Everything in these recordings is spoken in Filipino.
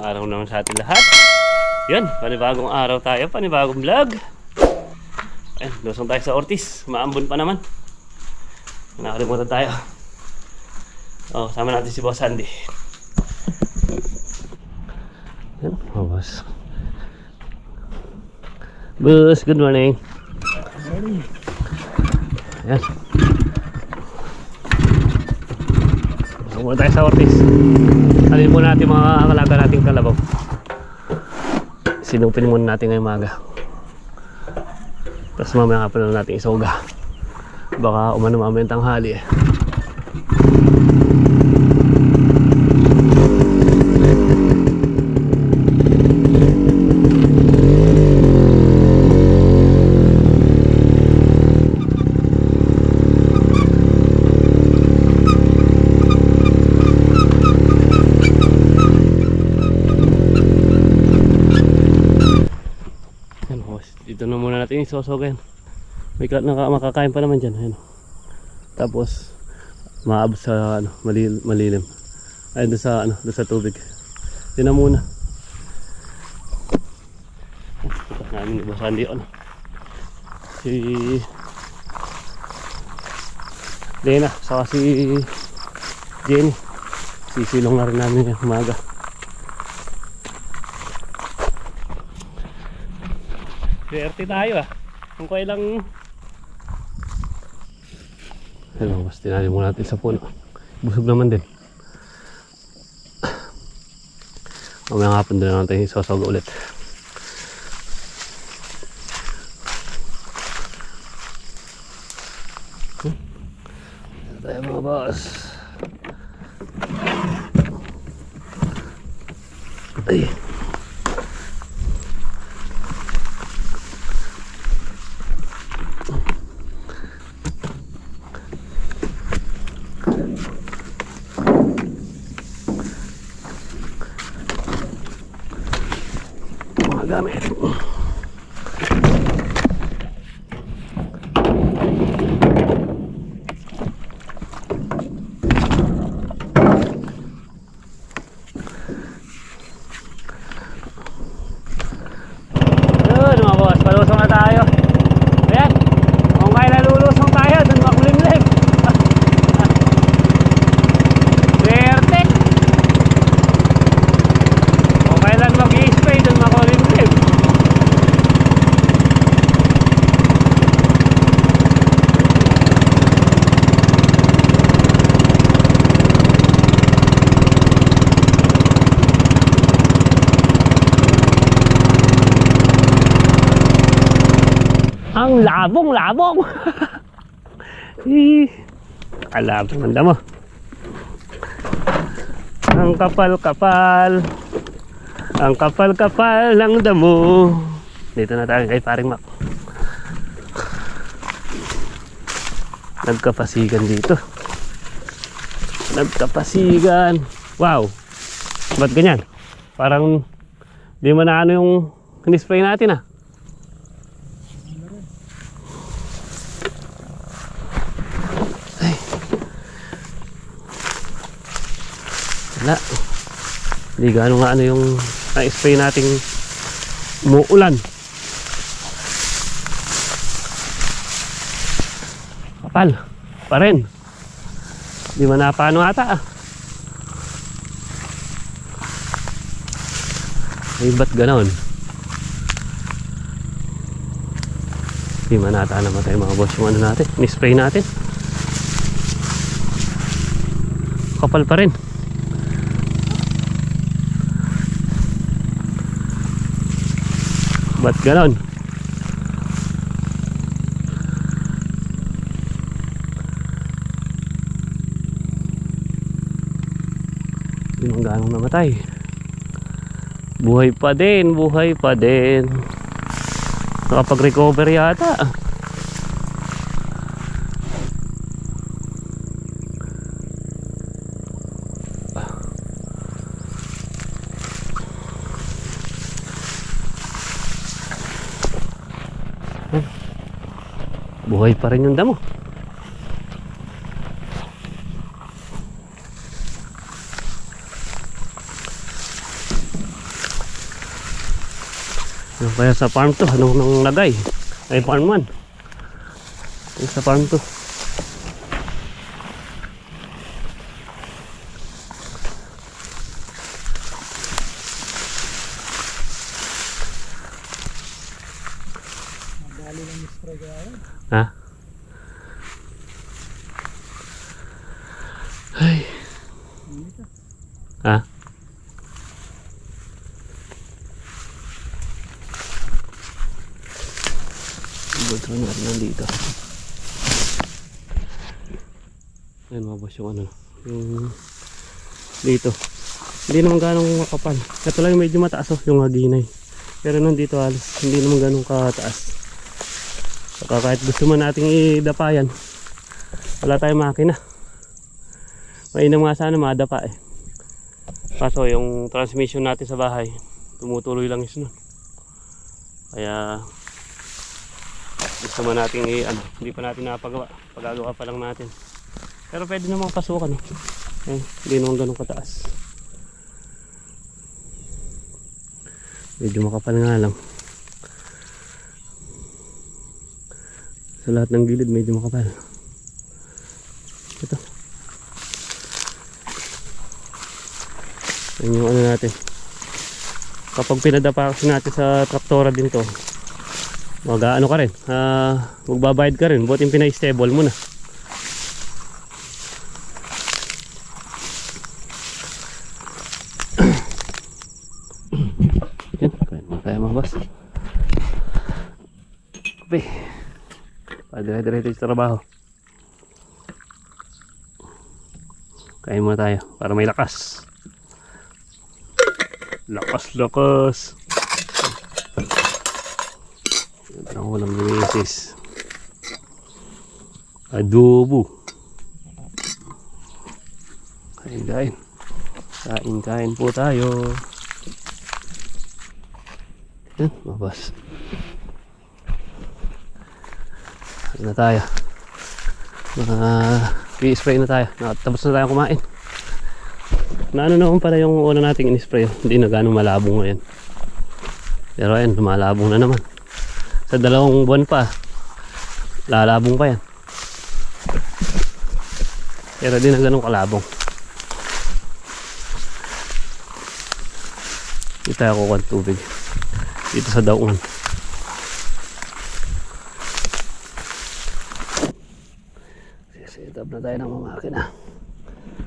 magpagpalang araw naman sa ating lahat. Yan, panibagong araw tayo, panibagong vlog. Ayun, lusong tayo sa Ortiz. Maambon pa naman. Nakalimutan tayo. Oh, sama natin si Boss Andy. Yan, oh, boss. Boss, good morning. Yan. Pasok muna tayo sa Ortiz. Alin muna natin mga akalaga nating kalabaw. Sinupin muna natin ngayong maga. Tapos mamaya nga pala natin isoga. Baka umano mamaya ang tanghali eh. Yan, boss. Dito isosogan. May makakain pa naman dyan. Ayan. Tapos, maabot sa ano, malil, malilim. Ay, doon sa, ano, doon sa tubig. Yun na muna. Tapos namin ni Boss Andy, ano. Si... Lena, saka si Jenny. Sisilong na rin namin yung umaga. Swerte tayo ah. Kung kailang... Hello, mas tinalim muna natin sa puno. Busog naman din. Mamaya nga doon na natin isasawag ulit. Hmm. Ito tayo mga boss. Ay. mga gamit. Yun mga boss, palusong na tayo. Ayan, kung kailan lulusong tayo, dun makulimlim. Swerte! Kung kailan mag-i-spray, dun makulimlim. Ang labong-labong! Eh, Kalabong ang damo. Ang kapal-kapal. Ang kapal-kapal ng damo. Dito na tayo kay paring Mac. Nagkapasigan dito. Nagkapasigan. Wow. Ba't ganyan? Parang di mo na ano yung in-spray natin ah. Wala. Hindi gaano nga ano yung na-spray nating umuulan. Kapal. Pa rin. Di man napano ata ah. Ay, ba't ganon? Di man ata namatay mga boss yung ano natin. Ni-spray natin. Kapal pa rin. Ba't ganon? Hindi man ganong namatay. Buhay pa din, buhay pa din. Nakapag-recover yata. Buhay pa rin yung damo. Ano kaya sa farm to? Anong nang lagay? Ay farm man. Ay sa farm to. Madali lang Ha? Ha? Ito na rin nandito. Ayan mga boss yung ano. Yung dito. Hindi naman ganong makapal. Ito lang medyo mataas oh, yung haginay. Pero nandito halos hindi naman ganong kataas. Saka kahit gusto man nating idapayan, wala tayong makina. Mainam nga sana madapa eh. Kaso yung transmission natin sa bahay, tumutuloy lang yun. Kaya gusto man natin i ano, hindi pa natin napagawa. Pagagawa pa lang natin. Pero pwede namang pasukan. Eh. Eh, hindi naman ganun kataas. Medyo makapal nga lang. Sa lahat ng gilid medyo makapal. Yan yung ano natin. Kapag pinadapa natin sa traktora din to, mag ano ka rin, ah, magbabayad ka rin. Buti yung pinay-stable mo na. Yan, kaya mo tayo mga boss. Kape. Padire-diretso sa trabaho. Kain muna tayo para may lakas. Lakas, lakas. Ang ni Mrs. Adobo. Kain, kain. Kain, kain po tayo. Yan, mabas. Ano na tayo? Mga i-spray na tayo. Tapos na tayo kumain. Na ano naman pala yung una nating in-spray. Hindi na gano'ng malabong ngayon. Pero ayun, lumalabong na naman. Sa dalawang buwan pa, lalabong pa yan. Pero di na ganun kalabong. Dito tayo kukuha tubig. Dito sa daungan. Set up na tayo ng mga makina.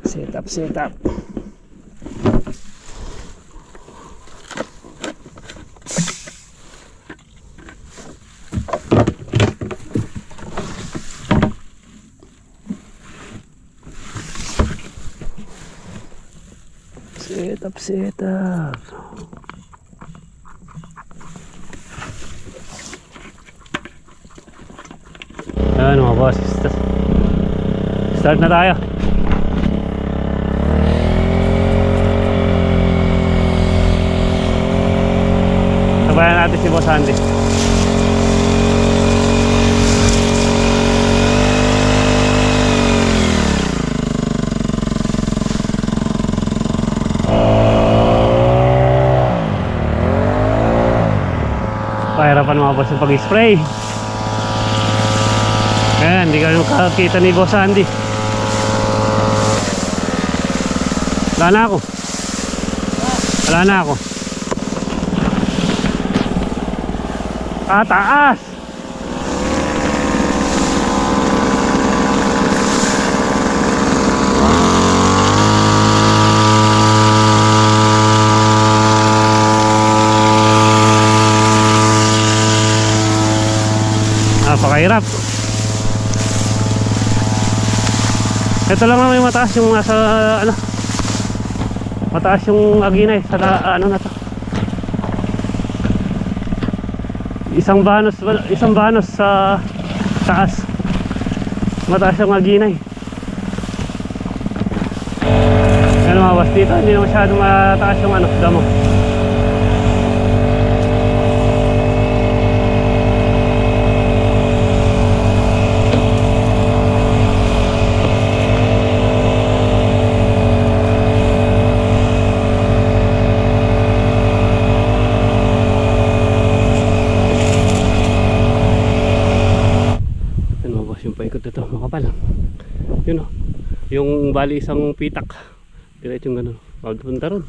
Set up, set up. Set up, set up. Ayan mga boss. Start na tayo. Sabayan natin si Boss Andy. Boss yung pag-spray. Ayan, hindi ka nung kakita ni Boss Andy. Wala na ako. Wala na ako. Ah, taas! Napakahirap. Ito lang naman yung mataas yung nasa ano mataas yung aginay sa ano na to. Isang banos isang banos sa taas. Mataas yung aginay. Ano boss dito? Hindi na masyadong mataas yung ano damo Yung paikot ito, makapal. Yun o. Yung bali isang pitak. Diretso yung gano'n. Pagpunta ron.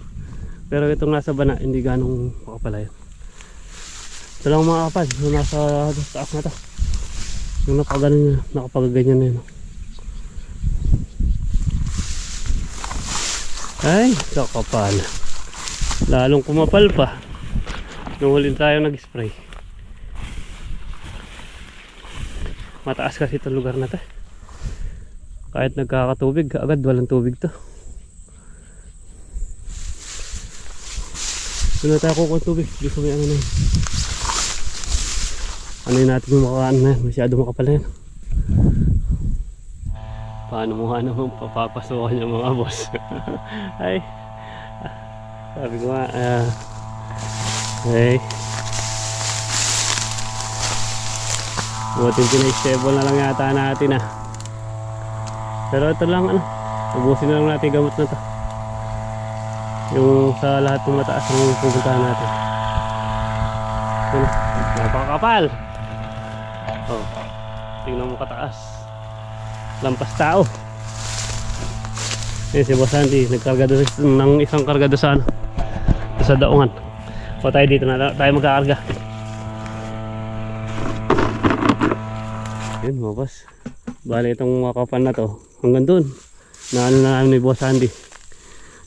Pero itong nasa bana, hindi ganong makapal yun. Ito lang mga kapal. Yung nasa taas na to. Yung nakaganon, nakapagaganyan na yun. Ay, kakapal. Lalong kumapal pa. Nung huli tayo nag-spray. Mataas kasi itong lugar na to. Kahit nagkakatubig, agad walang tubig to. Doon na tayo kukuha tubig. Dito may ano na yun. Ano yun natin makakaan na yan. Masyado makapal na yan. Paano mo nga naman papapasukan yung mga boss? Ay. Sabi ko nga, ah. ay. Buting pinay-stable na lang yata natin ah. Pero ito lang ano. Ubusin na lang natin yung gamot na to. Yung sa lahat ng mataas ang pupuntahan natin. Yun, napakakapal. Oh. Tingnan mo kataas. Lampas tao. Yan si Boss Andy, nagkarga doon ng isang karga doon sa ano. Sa daungan. O tayo dito na tayo magkakarga. Yun mga boss. Bali itong makapal na to. Hanggang doon. Na ano na namin ni Boss Andy.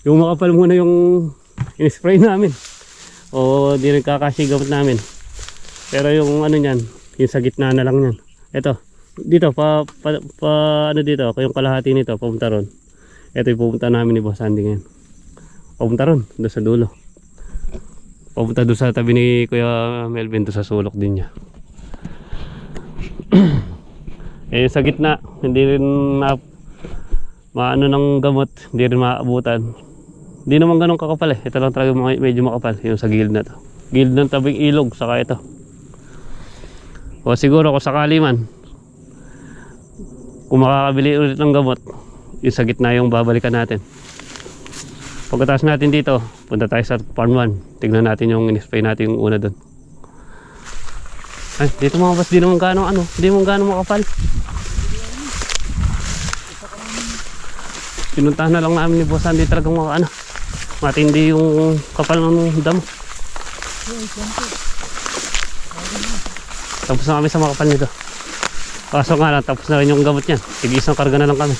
Yung makapal muna yung in-spray namin. O di nagkakasya gamot namin. Pero yung ano niyan, yung sa gitna na lang niyan. Ito, dito pa, pa, pa ano dito, yung kalahati nito papunta ron. Ito yung pupunta namin ni Boss Andy ngayon. Papunta ron, doon sa dulo. Papunta doon sa tabi ni Kuya Melvin, doon sa sulok din niya. eh sa gitna, hindi rin na maano ng gamot, hindi rin maabutan. Hindi naman ganun kakapal eh. Ito lang talaga medyo makapal, yung sa gilid na to. Gilid ng tabing ilog, saka ito. O siguro kung sakali man, kung makakabili ulit ng gamot, yung sa gitna yung babalikan natin. Pagkatapos natin dito, punta tayo sa farm 1. Tignan natin yung in-spray natin yung una doon. Ay, dito mga boss, di naman gaano ano, di naman gaano makapal. Pinuntahan na lang namin ni Boss Andy talagang mga ano, matindi yung kapal ng damo. Tapos na kami sa makapal nito. Kaso nga lang, tapos na rin yung gamot niyan. Tig isang karga na lang kami.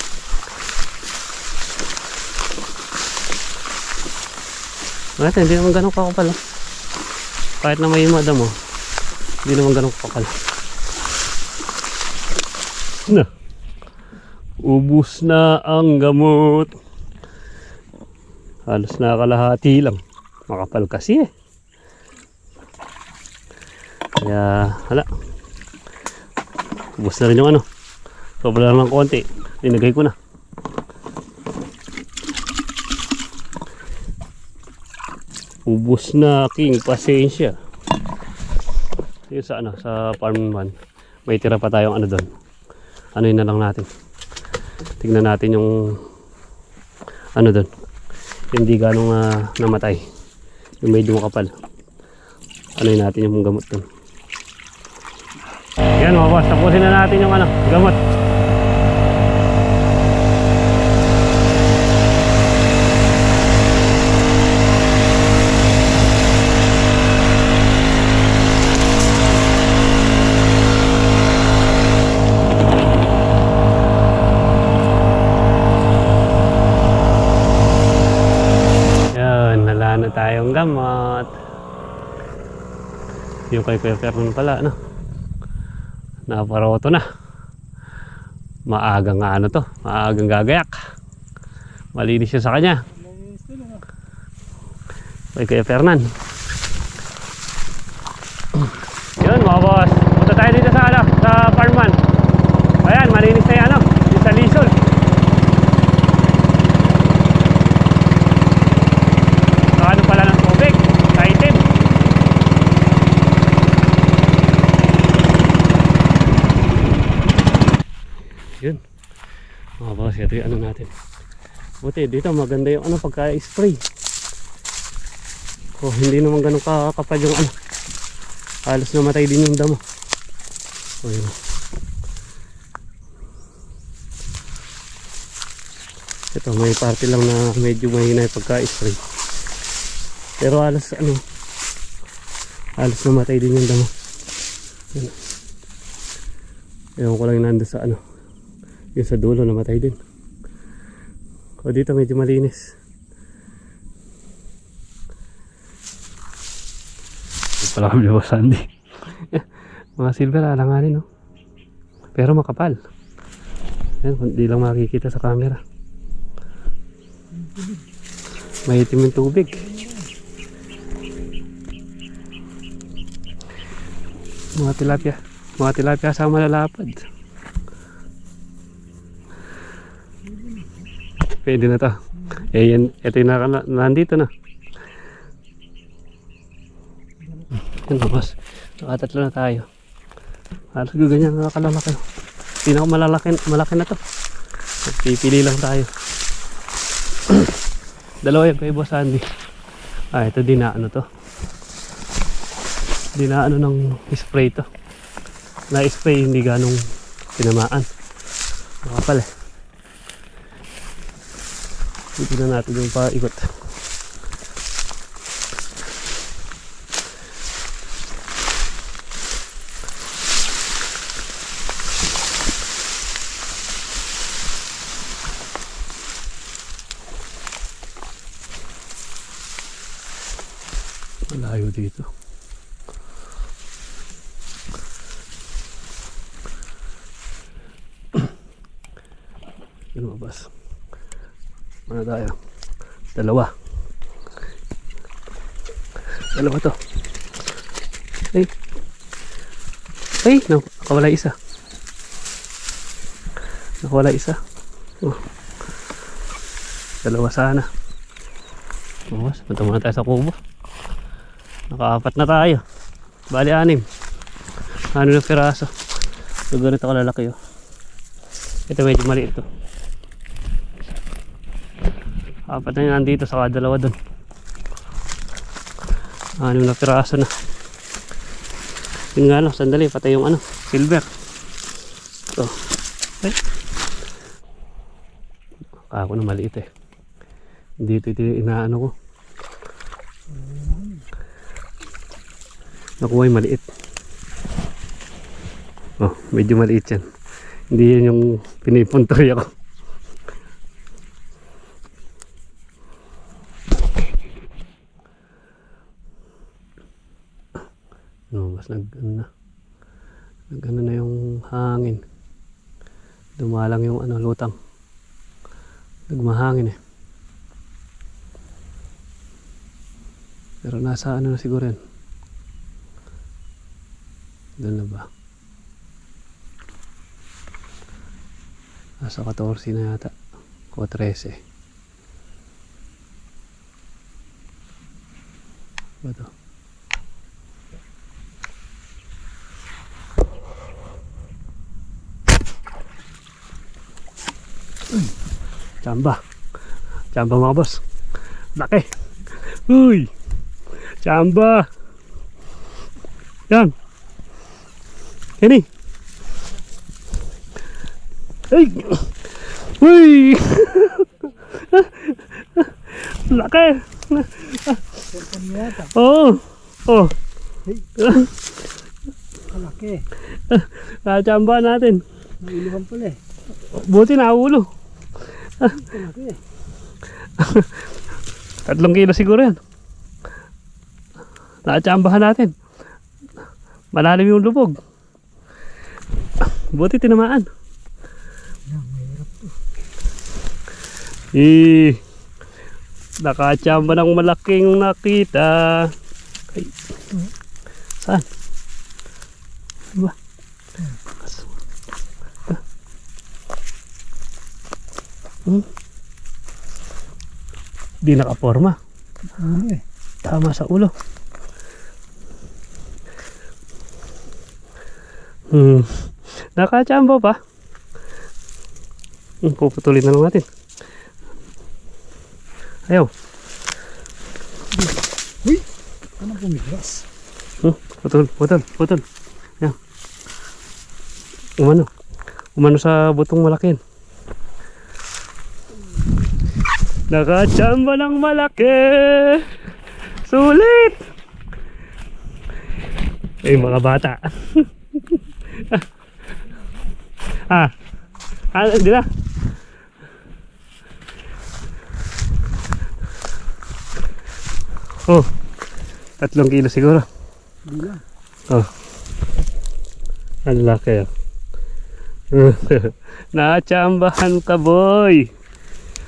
Ito, hindi naman ganun kakapal. ah. Kahit na may madamo, hindi naman ganun kakapal. Na. Ubus na ang gamot. Halos nakakalahati lang. Makapal kasi eh. Kaya, hala. Ubus na rin yung ano. Sobra lang ng konti. Linagay ko na. Ubus na aking pasensya. Yung sa ano, sa farm 1. May tira pa tayong ano doon. Ano yun na lang natin. Tingnan natin yung ano doon. Hindi ganong ah, namatay. Yung medyo makapal. Ano natin yung gamot doon. Yan mga tapusin na natin yung ano, gamot. Yan, nala na tayong gamot. Yung kay Kuya pala, no? Naparoto na. Maagang ano to, maagang gagayak. Malinis siya sa kanya. Kay Kuya Fernan. kasi ano natin? Buti dito maganda yung ano pagka spray oh, hindi naman ganun kakapal yung ano. Halos namatay din yung damo. Oh, yun. ito may parte lang na medyo mahina yung pagka spray pero halos ano halos namatay din yung damo. Yun. ewan ko lang yung sa ano yung sa dulo namatay din. O dito medyo malinis. Ito pala kami Boss Sandy. Mga silver alanganin no. Pero makapal. Yan, hindi lang makikita sa camera. Mahitim yung tubig. Mga tilapia. Mga tilapia sa malalapad. Pwede na to. Eh, yan, ito yung naka, nandito na. Yan na, boss. Nakatatlo na tayo. Halos ganyan nakakalalaki. Pinakamalalaki malaki na to. Pipili lang tayo. Dalawa yan kay Boss Andy. Ah, ito din na ano to. Di na ano ng spray to. Na spray hindi ganong tinamaan. Makapal eh. Titignan natin yung paikot. Malayo dito. Lumabas. Ano tayo? Dalawa. Dalawa to. Ay. Ay, no, nakawala isa. Nakawala isa. Oh. Dalawa sana. Bukas, punta muna tayo sa kubo. Nakaapat na tayo. Bali anim. Ano na piraso. So ganito kalalaki oh. Ito medyo maliit to. Apat na yun nandito sa dalawa dun. Anim na piraso na. Yun nga lang, sandali, patay yung ano, silver. Ito. Ay. Ako na maliit eh. Dito ito inaano ko. Nakuha yung maliit. Oh, medyo maliit yan. Hindi yan yung pinipuntoy ako. Mas nag ano na. Nag ano na yung hangin. Dumalang yung ano lutang. Nagmahangin eh. Pero nasa ano na siguro yan. Doon na ba? Nasa 14 na yata. O 13. Ba to? Chamba. Chamba mga boss. Laki. Uy! Chamba! Yan. Ini. Ay! Uy! Laki! Oo! Oh! Malaki. Nachamba natin. Nailuhan pala eh. Buti na ulo. Tatlong kilo siguro yan. Nakachambahan natin. Malalim yung lubog. Buti tinamaan. Eh, nakachamba ng malaking nakita. Ay, saan? Diba? Hmm? Di nakaporma. Ulo eh. Tama sa ulo. Hmm. Nakachamba pa. Hmm, puputulin na lang natin. Ayaw. Ano pumigas? Hmm, putol, putol, putol. Yan. Umano. Umano sa butong malaki. yan. Nakachamba ng malaki. Sulit. Eh mga bata. ah. Ah, di na. Oh. Tatlong kilo siguro. Hindi lang. Oh. Ang laki ah. Nachambahan ka boy.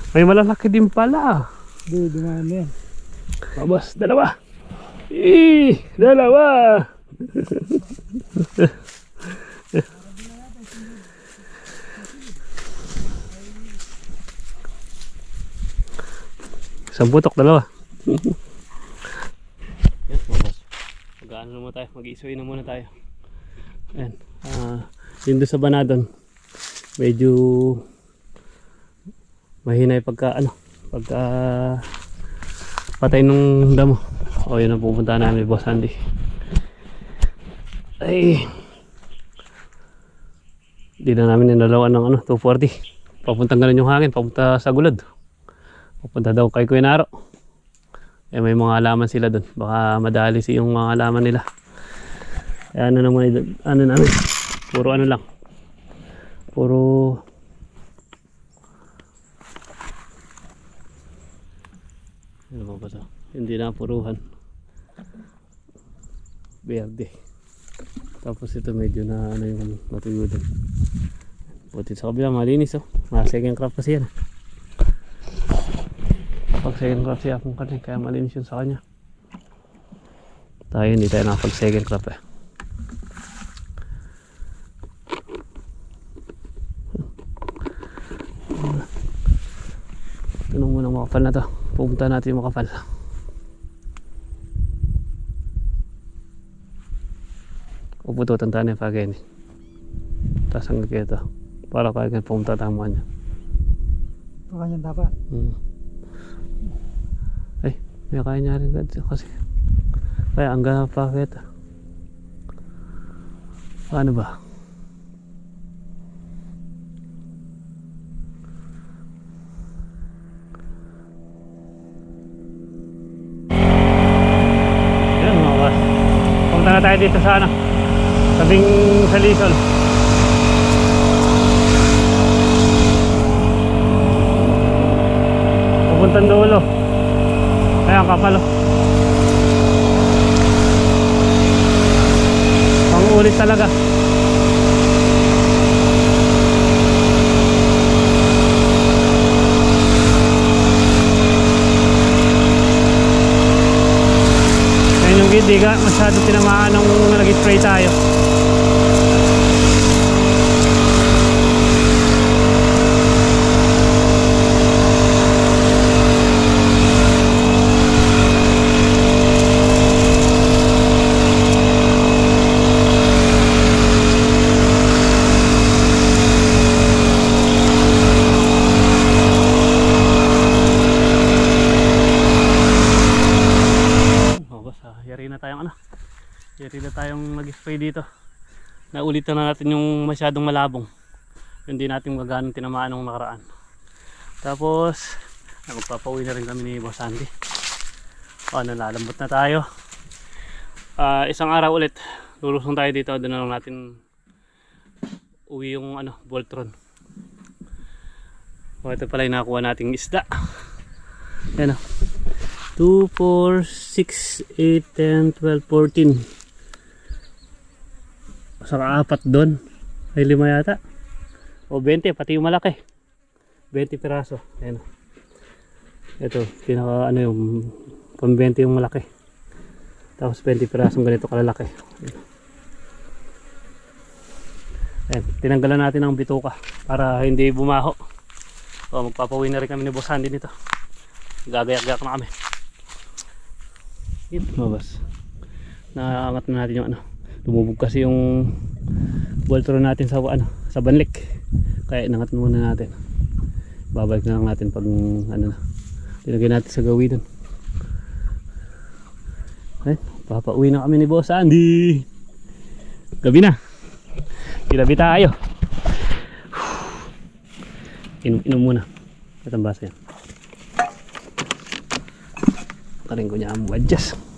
May malalaki din pala. Hindi, dumaan na yan. Mabas, dalawa. Eh, dalawa. Isang putok, dalawa. Yes, mabas. Mag-ano naman tayo, mag-iisuin na muna tayo. Ayan. Ah, yun doon sa banadon. Medyo mahina yung pagka ano, pagka patay nung damo. O yun ang pupunta namin, Boss Andy. Ay. Di na namin ninalawan ng ano, 240. Papuntang ganun yung hangin, papunta sa gulod. Papunta daw kay Kuya Naro. Eh may mga halaman sila doon. Baka madali si yung mga halaman nila. Eh, ano naman, ano namin, puro ano lang. Puro Ano ba ito? Hindi na puruhan. Verde. Tapos ito medyo na ano yung matuyo din. Buti sa kabila malinis oh. Mga second crop kasi yan. Pag second crop siya kung kanina kaya malinis yun sa kanya. Tayo hindi tayo nakapag second crop eh. Tanong muna makapal na to. Pupunta natin yung makapal. Upututan tayo ng pagkain. Tapos hanggang kaya ito. Para kaya pumunta tama niya. Baka niyan dapat. Hmm. Ay, may kaya niya rin kasi. Kaya ang gana pa kita. Paano ba? Yan mga boss. Pumunta na tayo dito sa ano. Sabing sa Lizol. Pupuntang dulo. Ayan, kapal oh. Pangulit talaga. Ayan yung hindi ka masyado tinamaan nung nag-spray tayo. Oh, boss, ah, yari na tayong ano. Yari na nag-spray dito. Naulitan na natin yung masyadong malabong. Hindi natin maganong tinamaan nung nakaraan. Tapos, ah, magpapauwi na rin kami ni Boss Andy. Oh, nalalambot na tayo. Ah, isang araw ulit. Lulusong tayo dito. Doon na lang natin uwi yung ano, Voltron. Oh, ito pala yung nakuha nating isda. Yan oh. 2, 4, 6, 8, 10, 12, 14. Saka apat doon. Ay lima yata. O 20, pati yung malaki. 20 piraso. Ayan. Ito, pinaka ano yung pang 20 yung malaki. Tapos 20 pirasong ganito kalalaki. Ayan. Tinanggalan natin ang bituka para hindi bumaho. O, magpapawin na rin kami ni Boss Andy nito. Gagayak-gayak na kami. Yun, mabas. Nakaangat na natin yung ano. Lumubog kasi yung Voltron natin sa ano, sa banlik. Kaya inangat muna natin. Babalik na lang natin pag ano na. Tinagay natin sa gawin dun. Ay, papauwi na kami ni Boss Andy. Gabi na. Ilabi tayo. Inom, inom muna. At ang basa yan. ka rin ko niya mo adjust.